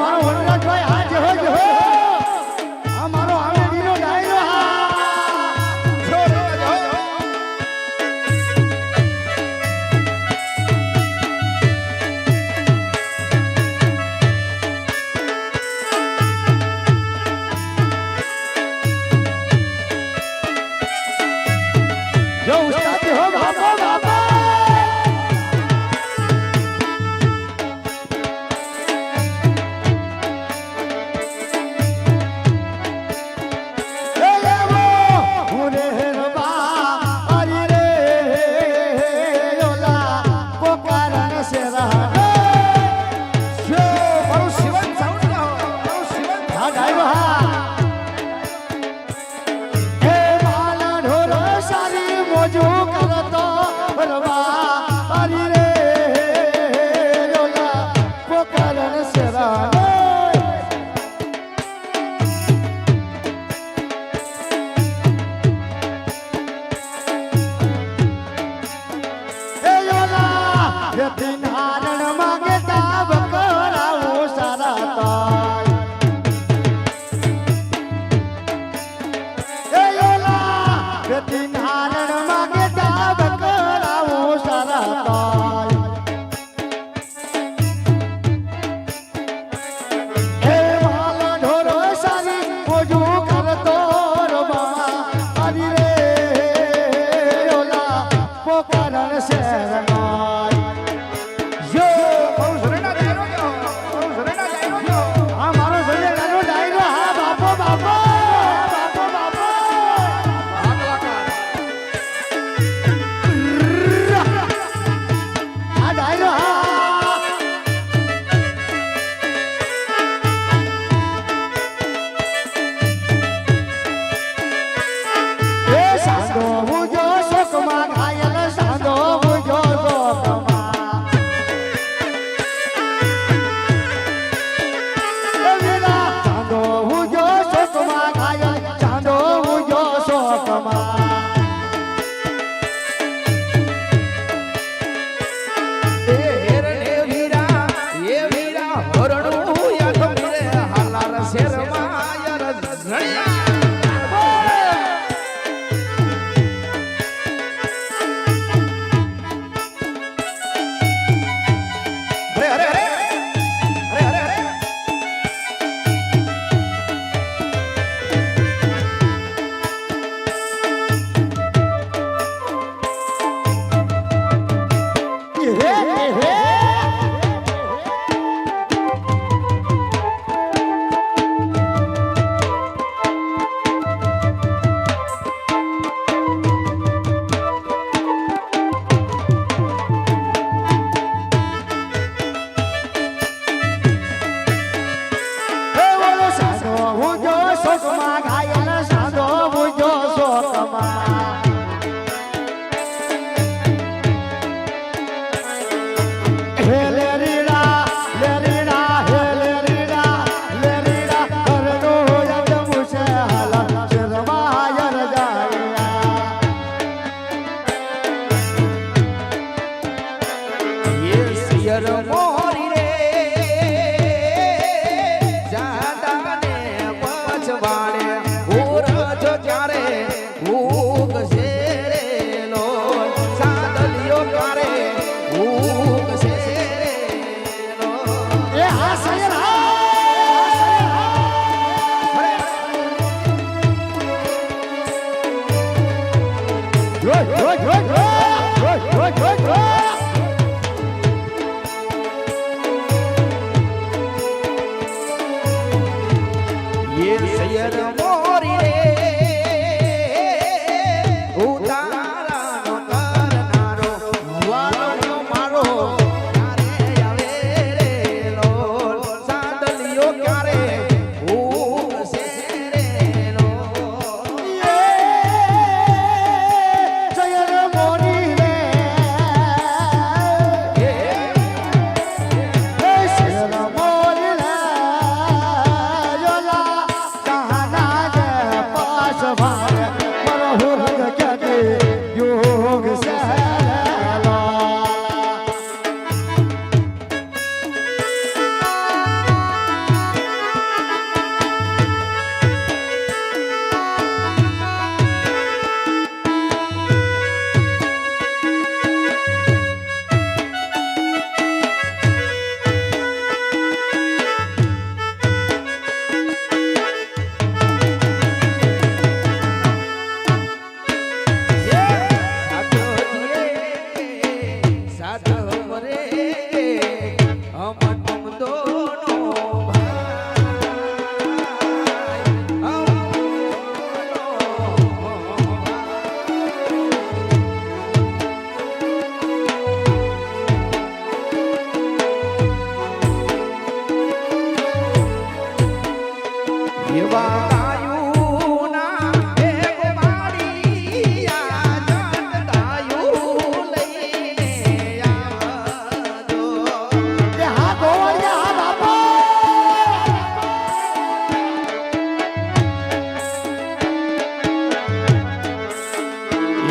વાહ વાહ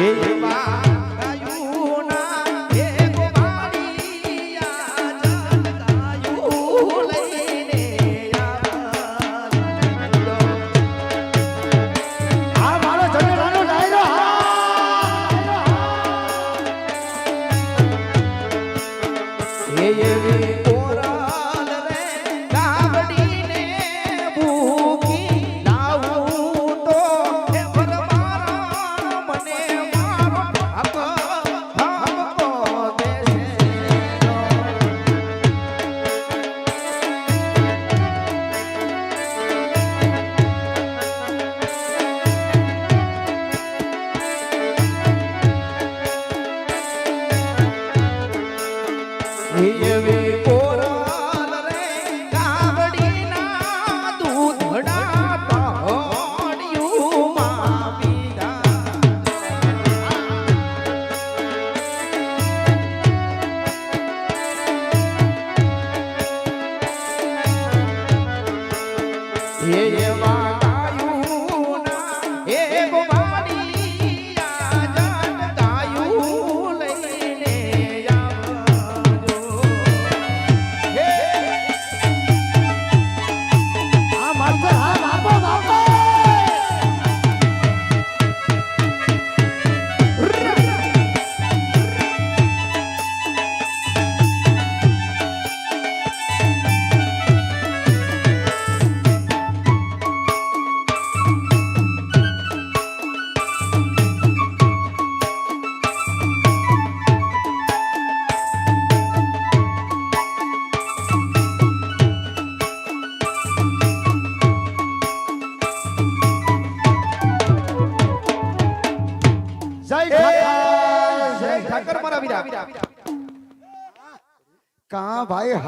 એવા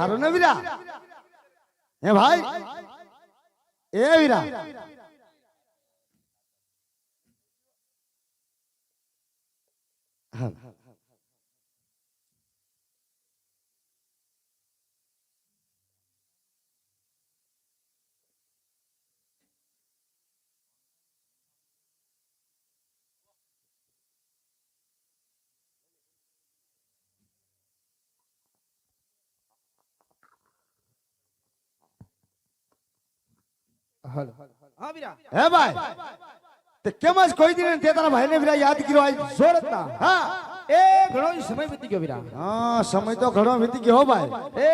હારો ને વીરા? હે ભાઈ? એ વીરા? હા. હે ભાઈ? તે કેમ જ કોઈ દી તે તારા ભાઈને વિરા યાદ કર્યો? આજ સોરતના હા. એ ઘણો સમય વીતી ગયો વિરા. હા સમય તો ઘણો વીતી ગયો હો ભાઈ. એ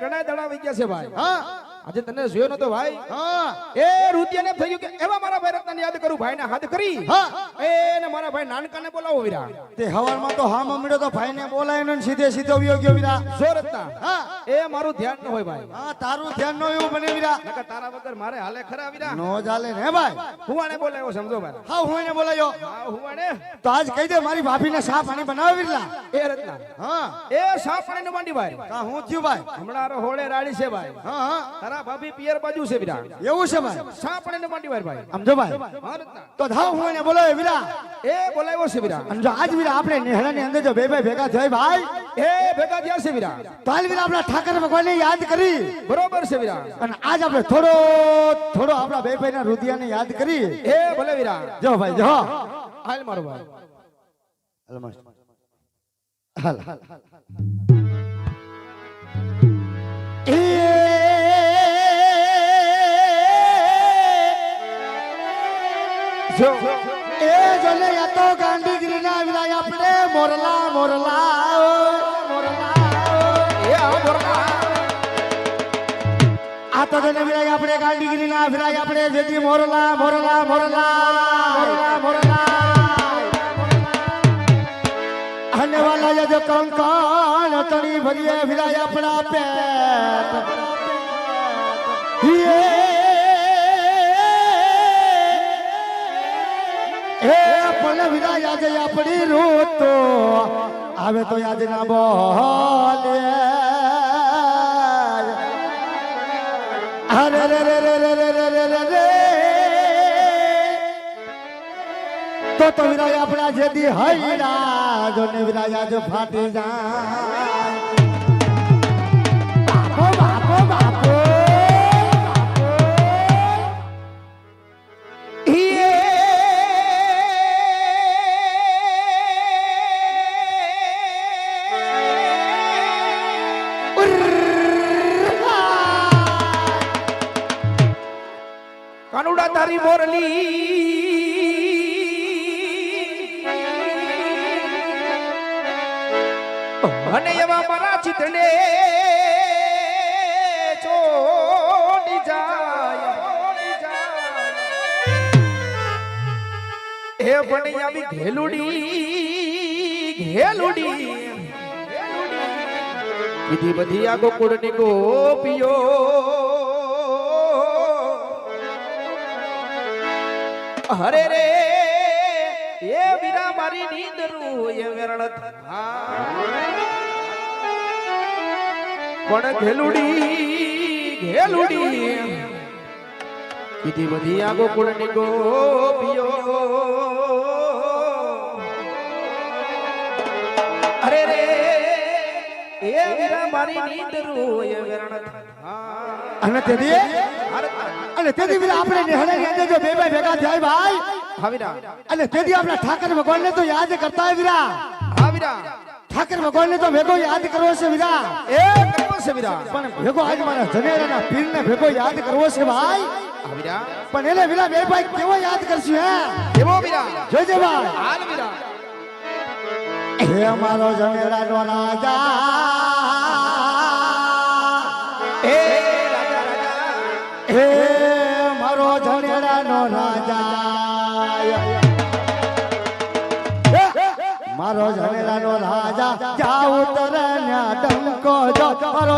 ઘણા દડા વી ગયા છે ભાઈ. હા. આજે તને જોયો નતો ભાઈ? હા. એ રુદિયાને એમ થયું કે એવા મારા ભાઈ રત્નને યાદ કરું ભાઈને હાથ કરી. હા. એને મારા ભાઈ નાનકાને બોલાવો વીરા. તે હવારમાં તો હા મમડ્યો તો ભાઈને બોલાય ને સીધે સીધો વિયો ગયો વીરા. સોરતના હા. એ મારું ધ્યાન ન હોય ભાઈ. હા તારું ધ્યાન નો એવું બને વીરા. નકર તારા વગર મારે હાલે ખરા વીરા. નો ચાલે ને ભાઈ? હું આને બોલાયો સમજો ભાઈ હા હું એને બોલાયો. હા હું આને તો આજ કહી દે મારી ભાભીને સાફ પાણી બનાવી વીરલા? એ રત્ના હા. એ સાફ પાણી નું માંડી ભાઈ? હા હું થયું ભાઈ? હમણાં હોળે રાડી છે ભાઈ. હા હા. તારા ભાભી પિયર બાજુ છે વિરા એવું છે ભાઈ? સાપ પાણી નું માંડી વાર ભાઈ. સમજો ભાઈ? તો ધાવ હું એને બોલાવે વિરા એ બોલાવ્યો છે વિરા અને જો આજ વિરા આપણે નેહડાની અંદર જો બે ભાઈ ભેગા થાય ભાઈ. એ ભેગા થયા છે વિરા તો વિરા આપણા ઠાકર ભગવાન યાદ કરી. બરોબર છે વિરા અને આજ આપણે થોડો થોડો આપણા બે ભાઈના રુદિયાને યાદ કરી. એ ભલે વિરા જો ભાઈ જો. હાલ મારો ભાઈ. હાલ મસ્ત. હાલ હાલ. એ જો, એ જોલે યા તો ગાંધીગીરીના વિલાય આપણે મોરલા મોરલા એ આ તો જોને વિલાય આપણે ગાંધીગીરીના વિલાય આપણે જેથી મોરલા મોરલા મોરલા. મોરલા મોરલા અને વાલા જો કંકાન તણી ભરીએ વિલાય આપણા પેટ હે પણ વિરાય આજે આપણી રૂત આવે તો આજે ના બોલે. અરે રે રે રે રે રે રે રે રે. રે તો તો વિરાજ આપણા જેદી હૈરા જો ને વિરાજ આજે ફાટી જાય. મોરલી. અને એવા મારા ચિત્રને છોડી જાય. હે ભણિયા બી ઘેલુડી ઘેલુડી. બીજી બધી આ ગોકુળની ગોપીઓ. હરે રે એ વિના મારી નીંદરું એ વેરણ પણ ઘેલુડી ઘેલુડી કીધી બધી આ ગોકુળની ગોપીઓ. અરે રે એ વીરા મારી નીંદરું એ વેરણ અને તેથી અને તેથી વિરા આપણે નિહળની અંદર જો બે બે ભેગા થાય ભાઈ. હાવીરા. અને તેથી આપણે ઠાકર ભગવાનને તો યાદ કરતા હોય વીરા. હાવીરા. ઠાકર ભગવાનને તો ભેગો યાદ કરવો છે વીરા. એ કરવો છે વીરા. પણ ભેગો આજ મારા જનેરાના પીરને ભેગો યાદ કરવો છે ભાઈ. હાવીરા. પણ એને વીરા બે ભાઈ કેવો યાદ કરશું હે? કેવો વીરા? જોજે ભાઈ. હાલ વીરા. હે મારો જનેરાનો રાજા. করো